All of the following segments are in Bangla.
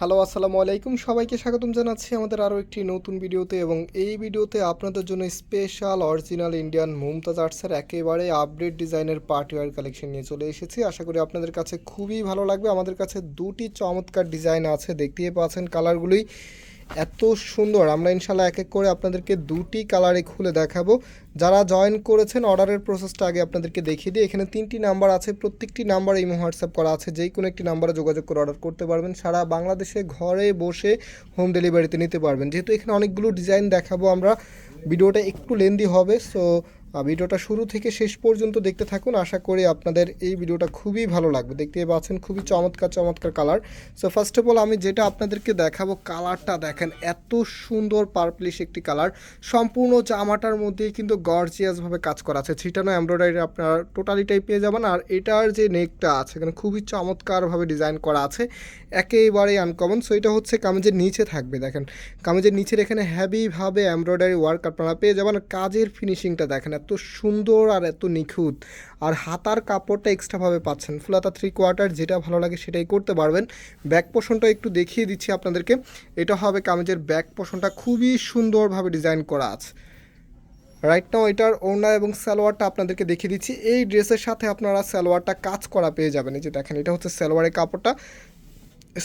হ্যালো, আসসালামু আলাইকুম। সবাইকে স্বাগতম জানাচ্ছি আমাদের আরও একটি নতুন ভিডিওতে এবং এই ভিডিওতে আপনাদের জন্য স্পেশাল অরিজিনাল ইন্ডিয়ান মুমতাজ আর্টসের একেবারে আপডেট ডিজাইনের পার্টিওয়ার কালেকশন নিয়ে চলে এসেছি। আশা করি আপনাদের কাছে খুবই ভালো লাগবে। আমাদের কাছে দুটি চমৎকার ডিজাইন আছে। দেখতেই পাচ্ছেন কালারগুলোই এত সুন্দর। আমরা ইনশাল্লাহ এক এক করে আপনাদেরকে দুটি কালারে খুলে দেখাবো। যারা জয়েন করেছেন অর্ডারের প্রসেসটা আগে আপনাদেরকে দেখিয়ে দিই। এখানে তিনটি নাম্বার আছে, প্রত্যেকটি নাম্বার ইমো হোয়াটসঅ্যাপ করা আছে। যেই কোনো একটি নাম্বারে যোগাযোগ করে অর্ডার করতে পারবেন। সারা বাংলাদেশে ঘরে বসে হোম ডেলিভারিতে নিতে পারবেন। যেহেতু এখানে অনেকগুলো ডিজাইন দেখাবো আমরা, ভিডিওটা একটু লেন্দি হবে সো ভিডিওটা শুরু থেকে শেষ পর্যন্ত দেখতে থাকুন। আশা করি আপনাদের এই ভিডিওটা খুবই ভালো লাগবে। দেখতে পাচ্ছেন খুবই চমৎকার চমৎকার colour so first of all আমি যেটা আপনাদেরকে দেখাবো কালারটা দেখেন, এত সুন্দর পার্পলিশ একটি কালার সম্পূর্ণ জামাটার মধ্যেই কিন্তু গর্জিয়াসভাবে কাজ করা আছে। ছিটানো এমব্রয়ডারি আপনারা টোটালিটাই পেয়ে যাবেন। আর এটার যে নেকটা আছে, এখানে খুবই চমৎকারভাবে ডিজাইন করা আছে। একেবারেই আনকমন সো এটা হচ্ছে কামিজের নিচে থাকবে, দেখেন। কামিজের নিচের এখানে হ্যাভিভাবে এমব্রয়ডারি ওয়ার্ক আপনারা পেয়ে যাবেন। কাজের ফিনিশিংটা দেখেন এত সুন্দর আর এত নিখুঁত। আর হাতার কাপড়টা এক্সট্রাভাবে পাচ্ছেন। ফুলাতা থ্রি কোয়ার্টার যেটা ভালো লাগে সেটাই করতে পারবেন। ব্যাক পোষণটা একটু দেখিয়ে দিচ্ছি আপনাদেরকে। এটা হবে কামিজের ব্যাক পোষণটা খুবই সুন্দরভাবে ডিজাইন করা আছে। রাইট নাও এটার ওড়না এবং সালোয়ারটা আপনাদেরকে দেখিয়ে দিচ্ছি। এই ড্রেসের সাথে আপনারা সালোয়ারটা কাজ করা পেয়ে যাবেন। এই যে দেখেন, এটা হচ্ছে সালোয়ারের কাপড়টা।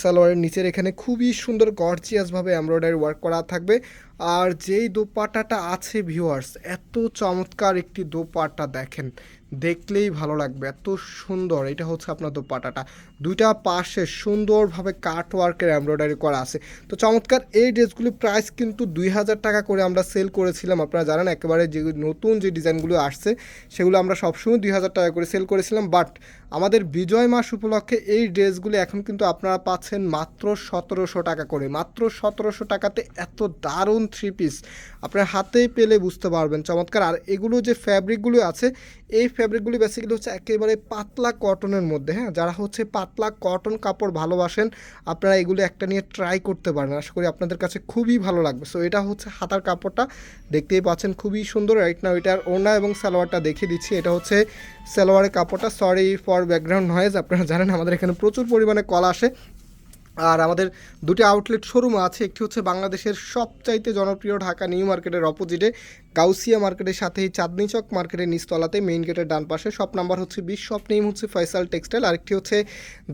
সালোয়ারের নিচের এখানে খুবই সুন্দর গর্জিয়াসভাবে এমব্রয়ডারি ওয়ার্ক করা থাকবে। আর যেই দোপাট্টাটা আছে ভিউয়ার্স এত চমৎকার একটি দোপাট্টা দেখেন। দেখলেই ভালো লাগবে, এত সুন্দর। এটা হচ্ছে আপনার দোপাট্টাটা। দুইটা পাশে সুন্দরভাবে কাট ওয়ার্কের এমব্রয়ডারি করা আছে। তো চমৎকার, এই ড্রেসগুলির প্রাইস কিন্তু দুই হাজার টাকা করে আমরা সেল করেছিলাম। আপনারা জানেন, একেবারে যে নতুন যে ডিজাইনগুলো আসছে, সেগুলো আমরা সবসময় দুই হাজার টাকা করে সেল করেছিলাম। বাট আমাদের বিজয় মাস উপলক্ষে এই ড্রেসগুলি এখন কিন্তু আপনারা পাচ্ছেন মাত্র সতেরোশো টাকা করে। মাত্র সতেরোশো টাকাতে এত দারুণ থ্রি পিস আপনার হাতেই পেলে বুঝতে পারবেন, চমৎকার। আর এগুলো যে ফ্যাব্রিকগুলো আছে, এই ফ্যাব্রিকগুলি বেসিক্যালি হচ্ছে একেবারে পাতলা কটনের মধ্যে হ্যাঁ? যারা হচ্ছে পাতলা কটন কাপড় ভালোবাসেন, আপনারা এগুলো একটা নিয়ে ট্রাই করতে পারেন। আশা করি আপনাদের কাছে খুবই ভালো লাগবে। সো এটা হচ্ছে হাতার কাপড়টা, দেখতেই পাচ্ছেন, খুবই সুন্দর। রাইট না এটার ওড়না এবং সালোয়ারটা দেখিয়ে দিচ্ছি। এটা হচ্ছে সালোয়ারের কাপড়টা সরি ফর ব্যাকগ্রাউন্ড নয়েজ আপনারা জানেন আমাদের এখানে প্রচুর পরিমাণে কল আসে। আর আমাদের দুটি আউটলেট শোরুম আছে, একটি হচ্ছে বাংলাদেশের সবচাইতে জনপ্রিয় ঢাকা নিউ মার্কেটের অপোজিটে গাউসিয়া মার্কেটের সাথেই চাঁদনি চক মার্কেটের নিচতলাতে মেইন গেটের ডান পাশে শপ নাম্বার হচ্ছে বিশ, শপ নেম হচ্ছে ফয়সাল টেক্সটাইল, আরেকটি হচ্ছে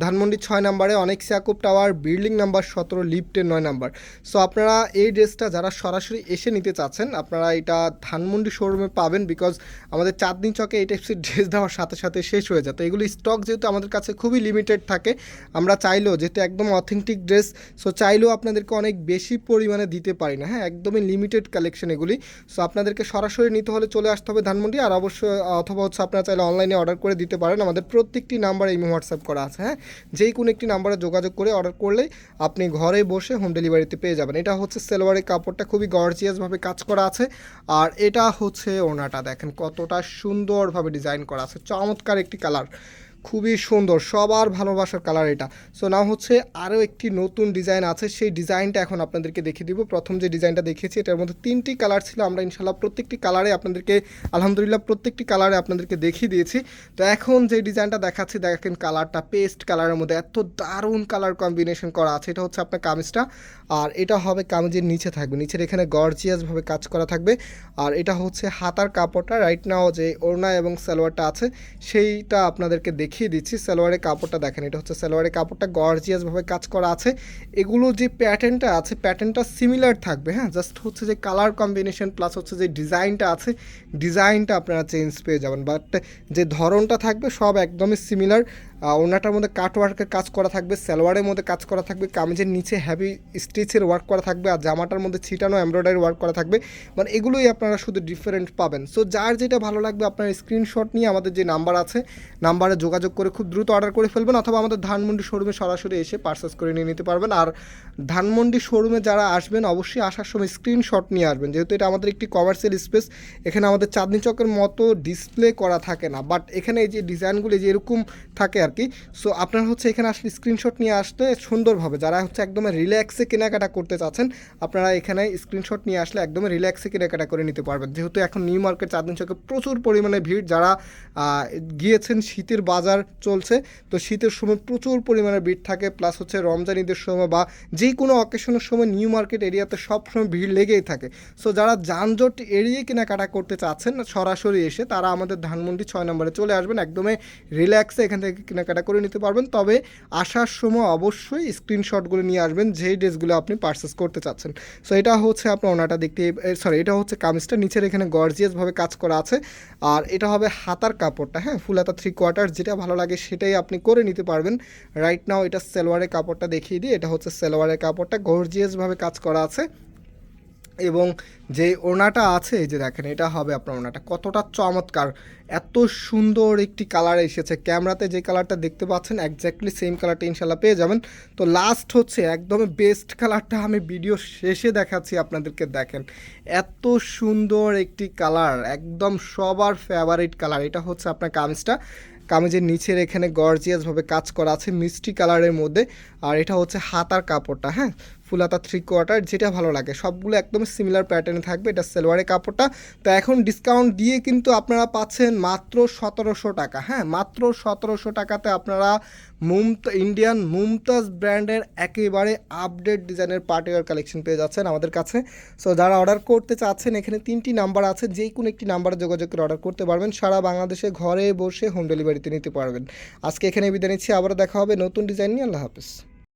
ধানমন্ডি ছয় নাম্বারে অনেক সিয়াকুব টাওয়ার, বিল্ডিং নাম্বার সতেরো, লিফটের নয় নাম্বার। সো আপনারা এই ড্রেসটা যারা সরাসরি এসে নিতে চাচ্ছেন, আপনারা এটা ধানমন্ডি শোরুমে পাবেন বিকজ আমাদের চাঁদনি চকে এই টাইপসের ড্রেস দেওয়ার সাথে সাথে শেষ হয়ে যায়। তো এগুলি স্টক যেহেতু আমাদের কাছে খুবই লিমিটেড থাকে, আমরা চাইলেও যেহেতু একদম অথেন্টিক ড্রেস সো চাইলেও আপনাদেরকে অনেক বেশি পরিমাণে দিতে পারি না। হ্যাঁ একদমই লিমিটেড কালেকশন এগুলি। সো আপনাদেরকে সরাসরি নিতে হলে চলে আসতে হবে ধানমন্ডি, আর অবশ্যই অথবা হচ্ছে আপনারা চাইলে অনলাইনে অর্ডার করে দিতে পারেন। আমাদের প্রত্যেকটি নাম্বারে ইমো হোয়াটসঅ্যাপ করা আছে হ্যাঁ? যেই কোনো একটি নাম্বারে যোগাযোগ করে অর্ডার করলে আপনি ঘরে বসে হোম ডেলিভারিতে পেয়ে যাবেন। এটা হচ্ছে সেলোয়ারের কাপড়টা খুবই গর্জিয়াসভাবে কাজ করা আছে, আর এটা হচ্ছে ওনাটা দেখেন কতটা সুন্দরভাবে ডিজাইন করা আছে, চমৎকার একটি কালার খুবই সুন্দর, সবার ভালোবাসার কালার এটা। সো নাও হচ্ছে আরও একটি নতুন ডিজাইন আছে, সেই ডিজাইনটা এখন আপনাদেরকে দেখিয়ে দিব। প্রথম যে ডিজাইনটা দেখিয়েছি, এটার মধ্যে তিনটি কালার ছিল, আমরা ইনশাল্লাহ প্রত্যেকটি কালারে আপনাদেরকে, আলহামদুলিল্লাহ প্রত্যেকটি কালারে আপনাদেরকে দেখিয়ে দিয়েছি। তো এখন যে ডিজাইনটা দেখাচ্ছি, দেখেন কালারটা পেস্ট কালারের মধ্যে এত দারুণ কালার কম্বিনেশন করা আছে। এটা হচ্ছে আপনার কামিজটা, আর এটা হবে কামিজের নিচে থাকবে, নিচের এখানে গর্জিয়াসভাবে কাজ করা থাকবে। আর এটা হচ্ছে হাতার কাপড়টা রাইট নাও যে ওড়না এবং সালোয়ারটা আছে, সেইটা আপনাদেরকে দেখিয়ে দিচ্ছি, সালোয়ারের কাপড়টা দেখেন, এটা হচ্ছে সালোয়ারের কাপড়টা গর্জিয়াসভাবে কাজ করা আছে। এগুলো যে প্যাটার্নটা আছে প্যাটার্নটা সিমিলার থাকবে হ্যাঁ? জাস্ট হচ্ছে যে কালার কম্বিনেশন প্লাস হচ্ছে যে ডিজাইনটা আছে ডিজাইনটা আপনারা চেঞ্জ পেয়ে যাবেন। বাট যে ধরনটা থাকবে, সব একদমই সিমিলার ওনাটার মধ্যে কাটওয়ার্কের কাজ করা থাকবে, সালোয়ারের মধ্যে কাজ করা থাকবে, কামিজের নিচে হ্যাভি স্টিচের ওয়ার্ক করা থাকবে আর জামাটার মধ্যে ছিটানো এমব্রয়ডারি ওয়ার্ক করা থাকবে। মানে এগুলোই আপনারা শুধু ডিফারেন্ট পাবেন। সো যার যেটা ভালো লাগবে আপনার স্ক্রিনশট নিয়ে আমাদের যে নাম্বার আছে নাম্বারে যোগাযোগ করে খুব দ্রুত অর্ডার করে ফেলবেন অথবা আমাদের ধানমন্ডি শোরুমে সরাসরি এসে পার্সেস করে নিয়ে নিতে পারবেন। আর ধানমন্ডি শোরুমে যারা আসবেন, অবশ্যই আসার সময় স্ক্রিনশট নিয়ে আসবেন। যেহেতু এটা আমাদের একটি কমার্শিয়াল স্পেস এখানে আমাদের চাঁদনি চকের মতো ডিসপ্লে করা থাকে না। বাট এখানে এই যে ডিজাইনগুলি যে এরকম থাকে আর কি সো আপনারা হচ্ছে এখানে আসলে স্ক্রিনশট নিয়ে আসতে সুন্দরভাবে, যারা হচ্ছে একদম রিল্যাক্সে কেনাকাটা করতে চাচ্ছেন, আপনারা এখানে স্ক্রিনশট নিয়ে আসলে একদম রিল্যাক্সে কেনাকাটা করে নিতে পারবেন। যেহেতু এখন নিউ মার্কেট চাঁদনি চকে প্রচুর পরিমাণে ভিড়, যারা গিয়েছেন শীতের বাজার চলছে, তো শীতের সময় প্রচুর পরিমাণে ভিড় থাকে প্লাস হচ্ছে রমজান ঈদের সময় বা যে কোনো অকেশনের সময় নিউ মার্কেট এরিয়াতে সবসময় ভিড় লেগেই থাকে। সো যারা যানজট এড়িয়ে কেনাকাটা করতে চাচ্ছেন, সরাসরি এসে তারা আমাদের ধানমন্ডি ছয় নম্বরে চলে আসবেন, একদমই রিল্যাক্সে এখান থেকে কেনাকাটা করে নিতে পারবেন। তবে আসার সময় অবশ্যই স্ক্রিনশটগুলো নিয়ে আসবেন, যেই ড্রেসগুলো আপনি পারচেস করতে চাচ্ছেন। সো এটা হচ্ছে আপনার ওনাটা দেখতে সরি এটা হচ্ছে কামিজটা। নিচের এখানে গর্জিয়াসভাবে কাজ করা আছে। আর এটা হবে হাতার কাপড়টা হ্যাঁ? ফুল হাতা থ্রি কোয়ার্টার যেটা ভালো লাগে সেটাই আপনি করে নিতে পারবেন। রাইট নাও এটা সেলোয়ারের কাপড়টা দেখিয়ে দিই। এটা হচ্ছে সেলোয়ারের কাপড়টা। গর্জিয়াসভাবে কাজ করা আছে। এবং যে ওনাটা আছে যে দেখেন, এটা হবে আপনার ওনাটা কতটা চমৎকার। এত সুন্দর একটি কালার এসেছে। ক্যামেরাতে যে কালারটা দেখতে পাচ্ছেন একজ্যাক্টলি সেম কালারটা ইনশাল্লাহ পেয়ে যাবেন। তো লাস্ট হচ্ছে একদম বেস্ট কালারটা আমি ভিডিও শেষে দেখাচ্ছি আপনাদেরকে, দেখেন। এত সুন্দর একটি কালার, একদম সবার ফেভারিট কালার। এটা হচ্ছে আপনার কামিজটা। কামিজের নিচের এখানে গর্জিয়াসভাবে কাজ করা আছে মিষ্টি কালারের মধ্যে। আর এটা হচ্ছে হাতার কাপড়টা হ্যাঁ? ফুল হাতা থ্রি কোয়ার্টার যেটা ভালো লাগে। সবগুলো একদম সিমিলার প্যাটার্নে থাকবে, এটা সেলোয়ারের কাপড়টা। তো এখন ডিসকাউন্ট দিয়ে কিন্তু আপনারা পাচ্ছেন মাত্র সতেরোশো টাকা। হ্যাঁ মাত্র সতেরোশো টাকাতে আপনারা মুমত ইন্ডিয়ান মুমতাজ ব্র্যান্ডের একেবারে আপডেট ডিজাইনের পার্টিওয়ার কালেকশন পেয়ে যাচ্ছেন আমাদের কাছে। সো যারা অর্ডার করতে চাচ্ছেন, এখানে তিনটি নাম্বার আছে। যে কোনো একটি নাম্বারে যোগাযোগ করে অর্ডার করতে পারবেন। সারা বাংলাদেশে ঘরে বসে হোম ডেলিভারিতে নিতে পারবেন। আজকে এখানে বিদায় নিচ্ছি। আবারও দেখা হবে নতুন ডিজাইন নিয়ে। আল্লাহ হাফিজ।